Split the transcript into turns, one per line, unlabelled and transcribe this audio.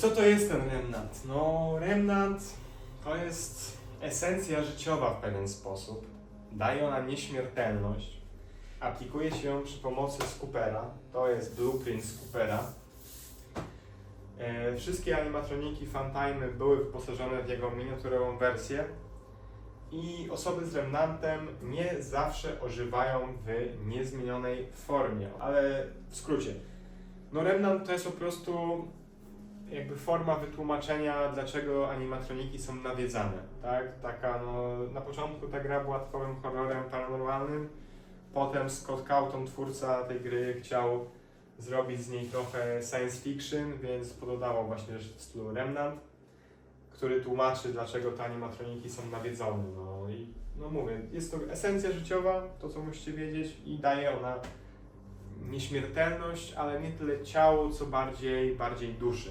co to jest ten remnant? No, remnant to jest esencja życiowa w pewien sposób. Daje ona nieśmiertelność. Aplikuje się ją przy pomocy Scoopera. To jest blueprint Scoopera. E, wszystkie animatroniki Funtime były wyposażone w jego miniaturową wersję i osoby z Remnantem nie zawsze ożywają w niezmienionej formie, ale w skrócie. No Remnant to jest po prostu jakby forma wytłumaczenia, dlaczego animatroniki są nawiedzane, tak? Taka, no, na początku ta gra była typowym horrorem paranormalnym, potem Scott Cawthon, twórca tej gry, chciał zrobić z niej trochę science fiction, więc pododawał właśnie w stylu Remnant, który tłumaczy, dlaczego te animatroniki są nawiedzone. No i no mówię, jest to esencja życiowa, to co musicie wiedzieć i daje ona nieśmiertelność, ale nie tyle ciału, co bardziej, bardziej duszy.